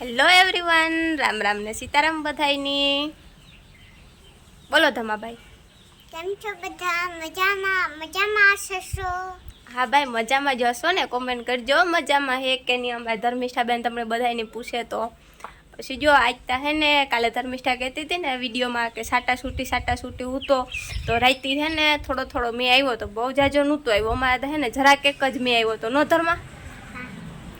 Hello everyone Ram Ram ને સીતારામ બધાઈની બોલો ધમાભાઈ. કેમ છો બધા? મજામાં? મજામાં હશો હા ભાઈ મજામાં જ હશો ને? કોમેન્ટ કરજો. મજામાં હે કે નહીં? અમારે ધર્મિષ્ઠાબેન તમને બધાને પૂછે તો. પછી જો આજતા હે ને કાલે ધર્મિષ્ઠા કહેતી હતી ને વિડીયોમાં કે સાટા સૂટી સાટા સૂટી હું તો રાઈતી હે ને થોડો થોડો મેં આવ્યો તો બહુ જાજો નહોતો આવ્યો. અમારે તો હે ને જરાક એક જ મેં આવ્યો તો. નો ધર્મા?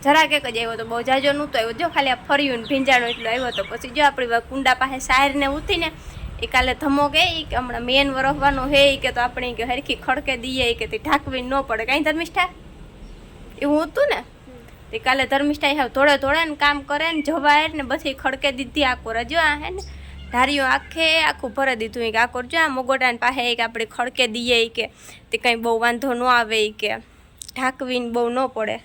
જરાક એક જ આવ્યો તો બહુ જાજો નહોતો આવ્યો. જો ખાલી આ ફર્યું ને ભીંજાણો એટલો આવ્યો તો પછી જો આપણી વા કુંડા પાસે સારને ઉઠીને એ કાલે ધમો કે ઈ કે હમણાં મેન વરસવાનો હે, ઈ કે તો આપણે ઈ કે હરખી ખડકે દઈએ, ઈ કે તે ઢાંકવી ન પડે. કાંઈ ધર્મિષ્ઠા? એવું હતું ને? તે કાલે ધર્મિષ્ઠા હાવ થોડે થોડે ને કામ કરે ને જવાય ને બધી ખડકે દીધી આખો રજો આ હે ને. ધારીઓ આખે આખું ભરી દીધું. ઈ કે આખો જો આ મોગોટાને પાસે ઈ કે આપણે ખડકે દઈએ, ઈ કે તે કંઈ બહુ વાંધો ન આવે, ઈ કે ઢાંકવીને બહુ ન પડે.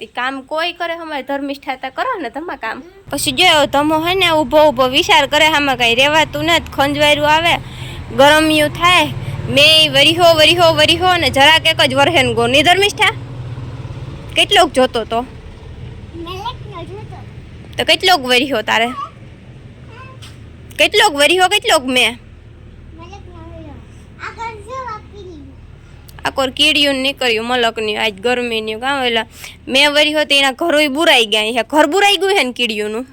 તે કામ કોઈ કરે અમારે ધર્મિષ્ઠાતા કરો ને તમા કામ. પછી જો તમો હે ને ઊભો ઊભો વિચાર કરે આમાં કઈ રહેવાતું નથી. ખંજવાયરું આવે ગરમિયું થાય મેં વરીહો વરીહો વરીહો ને જરાક એક જ વરહેન ગો. ની ધર્મિષ્ઠા? કેટલોક જોતો તો? તો કેટલોક વરીહો તારે? કેટલોક વરીહો કેટલોક મેં મલેકનો વિડિયો આગળ જો વાપરી આકોર કીડિયું ને નીકળ્યું મલકની આજ ગરમીની કાં ઓલા મેં વરી હતી એના ઘરોય બુરાઈ ગયા હે ઘર બુરાઈ ગયું હે ને કીડિયુંનું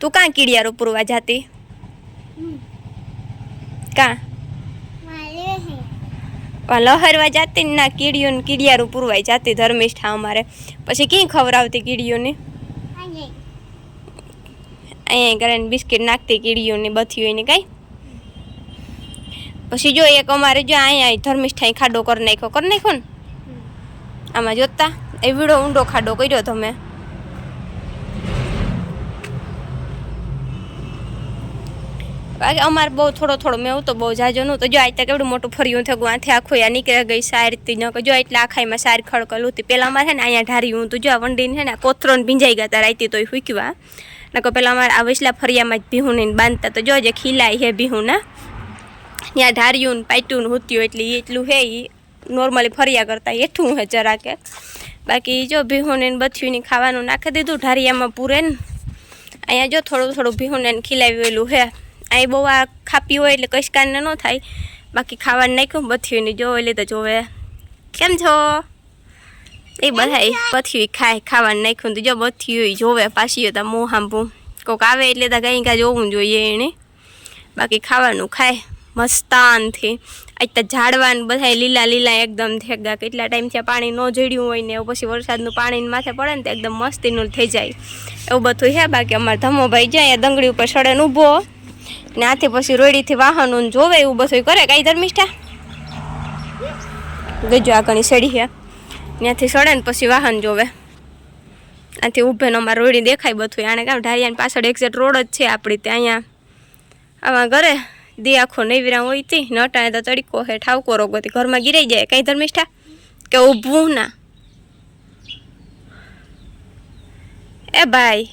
તું કાં કીડિયારો પૂરવા જાતી? કાં? માલે હે આ લહરવા જાતી ને ના કીડિયું ને કીડિયારું પૂરવાઈ જાતી ધર્મિષ્ઠા અમારે. પછી ક્યાં ખવડાવતી કીડિયુંને આને અહીંયા કરીને બિસ્કિટ નાખતી કીડિયુંની બથીઓની કાંઈ? પછી જો એક અમારે જો અહીંયા ધર્મિષ્ઠાઈ ખાડો કરી નાખ્યો. કરી નાખ્યો ને? આમાં જોતા? એ વીડો ઊંડો ખાડો કર્યો તમે. બાકી અમારે બહુ થોડો થોડો મેં તો બહુ જાજો નહોતો જો આજ તક કેવડું મોટું ફર્યું થયું આથી આખું આ નીકળી ગઈ સારથી ન જો એટલે આખાઈમાં સારી ખડકલ હતી. પહેલાં અમારે છે ને અહીંયા ઢારી હું તો જો આ વંડીને છે ને કોથરોને ભીંજાઈ ગયા હતા રાતી તોય ફૂંકવા નકો પહેલાં અમારે આ વસલા ફરિયામાં જ ભીહુને બાંધતા તો જો જે ખીલાય હે ભીહુના. ત્યાં ધાર્યું ને પાટ્યું હોત્યું એટલે એટલું હે એ નોર્મલી ફર્યા કરતા એઠું હે જરાકે. બાકી જો ભીહોને ને બથ્યું ને ખાવાનું નાખી દીધું ઢારિયામાં પૂરે ને. અહીંયા જો થોડું થોડું ભીહોને ખીલાવેલું હે. અહીં બહુ આ ખાપી હોય એટલે કશકાને ન થાય. બાકી ખાવાનું નાખ્યું બથિયું ને જો એટલે તો જોવે. કેમ છો? એ બધા બથ્યું ખાય ખાવાનું નાખ્યું તો જો બથ્યું જોવે પાછી તો મોં હાંભું. કોક આવે એટલે તો કંઈ કાંઈ જોવું જોઈએ એને. બાકી ખાવાનું ખાય. મસ્તાનથી આજ ઝાડવાન બધા લીલા લીલા એકદમ થેગા કેટલા ટાઈમથી પાણી ન જડ્યું હોય ને એવું પછી વરસાદનું પાણી માથે પડે ને તો એકદમ મસ્તીનું થઈ જાય. એવું બધું છે. બાકી અમારે ધમોભાઈ જાય દંગડી ઉપર સડે ઊભો ને આથી પછી રોડીથી વાહનો જોવે એવું બધું કરે. કાંઈ ધર્મિષ્ઠા ગજો આગળની સડી છે. ત્યાંથી સડે ને પછી વાહન જોવે. આથી ઊભે ને અમારે રોડી દેખાય બધું આને કામ ઢારિયાની પાછળ એક્ઝેક્ટ રોડ જ છે આપણી ત્યાં. અહીંયા આવા ઘરે દી આખો નૈવીરા હોય તી નટાને તો તડીકો હે ઠાવકો રોગોથી ઘરમાં ગીરાઈ જાય કઈ ધર્મિષ્ઠા કે ઊભું ના એ ભાઈ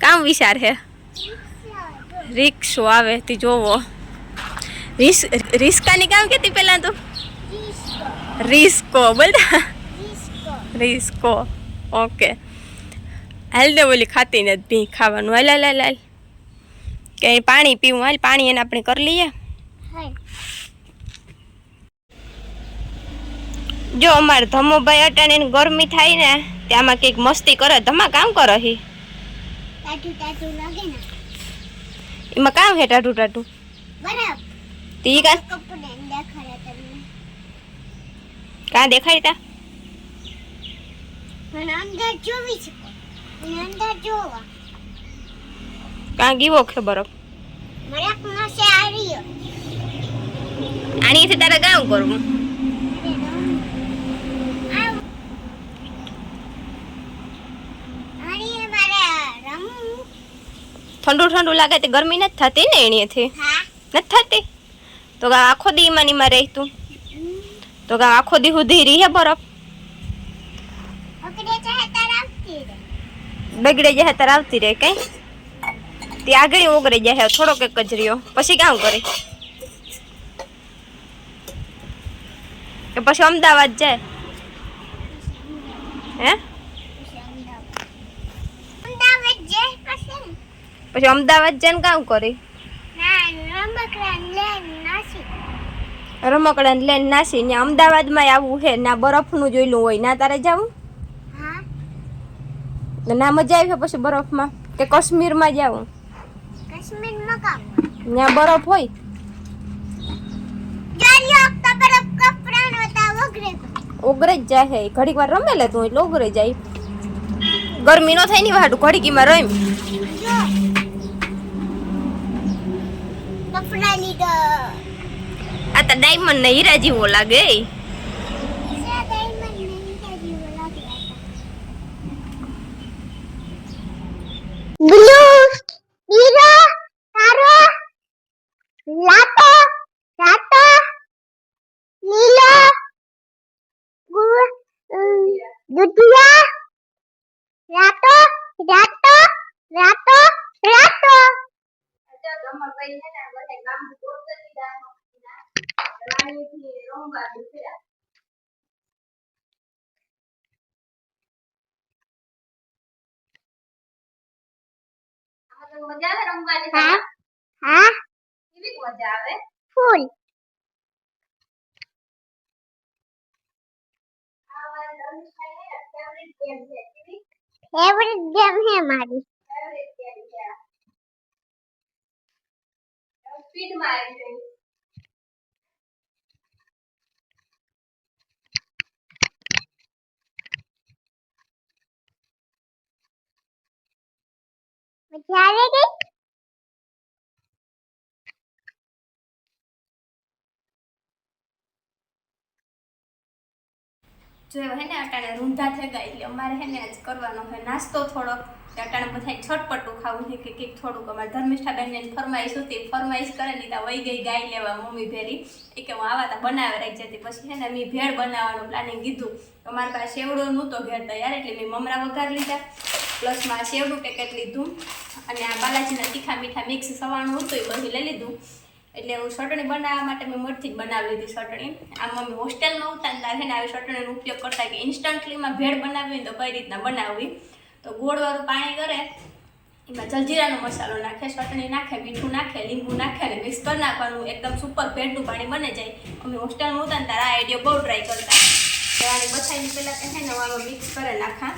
કામ વિચાર હે રિક્ષો આવે તી જોવો રિસ રિસ્કાની કામ કેતી પેલા તો ડિસ્કો રિસ્કો બોલતા ડિસ્કો રિસ્કો ઓકે હાલ દે ઓલી ખાતી નથી ભી ખાવાનું હાલ હાલ હાલ હાલ કે પાણી પીવું હાલ પાણી એને આપણે કરી લઈએ. જો અમારે ધમોભાઈ અટાણે એને ગરમી થાય ને તે આમાં કંઈક મસ્તી કરે. ધમા કામ કરે હી? એમાં કામ હે ટાટું ટાટું તે કાં પણ અંદર જોવી છે અંદર જોવા. કાં ગીવો છે બરફ? આણીથી તારે કામ કરવું ઠંડુ ઠંડુ લાગે તે ગરમી નથી થતી ને એણીથી હા. નથી થતી? તો કાં આખો દી માં નીમાં રહી તો. કા આખો દી સુધી રહી હે બરફ? રે બગડે જાય તાર આવતી રહે કઈ? તે આગળ ઓગળી જાય થોડોક એક જ રહ્યો. પછી કામ કરે? કે પછી અમદાવાદ જાય? હે? પછી અમદાવાદ જઈને કામ કરી? ના રમકડા રમકડા લઈને નાસી. ને અમદાવાદમાં આવવું છે ના બરફનું જોયેલું હોય ના તારે જવું? હા. ને ના મજા આવી પછી બરફમાં? કે કાશ્મીરમાં જાવું? ત્યાં બરફ હોય? ઓગરે જ જાય ઘડીક વાર રમે લે તું એટલે ઓગરે જાય. ગરમી નો થાયની વાટું ઘડીકીમાં રમ. જો. આ તો ડાયમંડ ને હીરા જેવો લાગે. છે ડાયમંડ નહીં જેવો લાગે. બ્લુ હીરો તારો લાતો રાતો લીલો દુધિયા રાતો? રાતો? રાતો? રાતો? મજા આવે રમવાની હા? હા? કેવી મજા આવે? ફૂલ. ફેવરિટ ગેમ છે મારી. મજા આવે કે જો હે ને અટાણે રૂંધા થઈ ગયા એટલે અમારે હે ને આજ કરવાનો હોય નાસ્તો થોડોક અટાણે બધા છટપટું ખાવું છે કે કંઈક થોડુંક. અમારે ધર્મિષ્ઠા બહેનને ફરમાઈશ હતી. ફરમાઈશ કરે લીધા તા વહી ગઈ ગાય લેવા મમ્મી ભેરી. એ કે હું આવા તા બનાવે રાખી જતી પછી હે ને મેં ભેળ બનાવવાનું પ્લાનિંગ કીધું. તો મારી પાસે સેવડો નહોતો ઘેર તૈયાર એટલે મેં મમરા વઘાર લીધા. પ્લસમાં સેવડું પેકેટ લીધું. અને આ બાલાજીના તીખા મીઠા મિક્સ સવાણું હતું એ બધું લઈ લીધું. એટલે હું ચટણી બનાવવા માટે મેં મરથી જ બનાવી લીધી ચટણી. આમ મમ્મી હોસ્ટેલમાં ઉતા ને આવી ચટણીનો ઉપયોગ કરતા કે ઇન્સ્ટન્ટલીમાં ભેળ બનાવવી તો કઈ રીતના બનાવવી? તો ગોળવાળું પાણી કરે, એમાં જલજીરાનો મસાલો નાખે, ચટણી નાખે, મીઠું નાખે, લીંબુ નાખે અને મિક્સ કરી નાખવાનું, એકદમ સુપર ભેળનું પાણી બને જાય. અમે હોસ્ટેલમાં ને ત્યારે આ આઈડિયો બહુ ટ્રાય કરતા. તો આને બછાઈને પહેલાં કહે ને મિક્સ કરે નાખા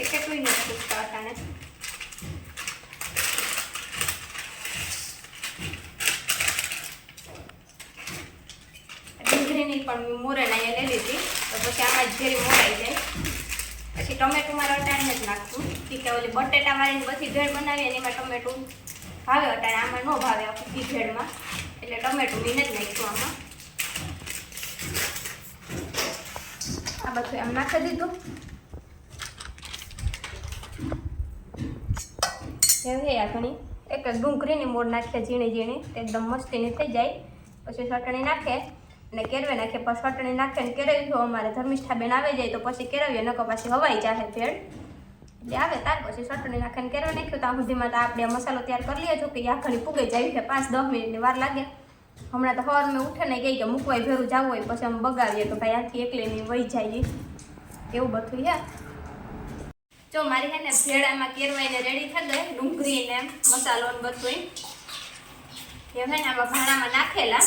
એ કેટલું નથી પૂછતા અટાણે ડુંગળીની પણ મોરેણ અહીંયા લઈ લીધી. તો પછી આમાં જ ઘેરી જાય. પછી ટમેટું મારે અટાણીને જ નાખશું કે ઓલી બટેટા મારીને બધી ભેળ બનાવીએ એમાં ટમેટું ભાવે અટાણે. આમાં ન ભાવે આખી ભેળમાં. એટલે ટમેટું મીને જ નાખ્યું આમાં. આ બધું આમ નાખી દીધું. હવે આ ઘણી. એક ડુંગળીની મોડ નાખીએ ઝીણી ઝીણી. એકદમ મસ્તીની થઈ જાય. પછી ચટણી નાખે અને કેરવે નાખે, પછી ચટણી નાખે ને કેરવી હોય અમારે ધર્મિષ્ઠા બેન આવી જાય તો પછી કેરવીએ નકો પછી હવાઈ જાહે ભેળ. એટલે આવે ત્યાર પછી ચટણી નાખે ને કેરવે નાખ્યું ત્યાં સુધીમાં તો આપણે મસાલો તૈયાર કરી લઈએ છો કે આ ઘણી પૂગે જાય છે, પાંચ દસ મિનિટની વાર લાગે. હમણાં તો સવાર મેં ઉઠે ને ગઈ કે મૂકવાય ભેરું જવું હોય પછી અમે બગાવીએ તો ભાઈ આથી એકલીની વહી જાય એવું બધું છે. જો મારી હે ને ભેળામાં કેરવાઈને રેડી થઈ ગઈ ડુંગળી ને મસાલો ને બધું એ હે ને આમાં ભાણામાં નાખેલા.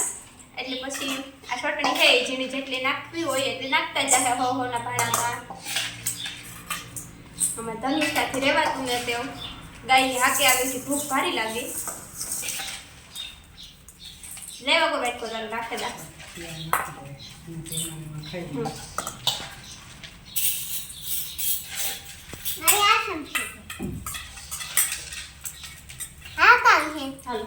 એટલે પછી આ ચટણી છે જેને જેટલી નાખવી હોય એટલે નાખતા જ આવે હોના ભાણામાં. આમાં ધનિષ્ઠાથી રહેવાતું ને તેઓ ગાયની હાકે આવે છે ભૂખ ભારી લાગે. લેવા કોઈ વાટકો તારું રાખેલા. હા કામ હે ચાલો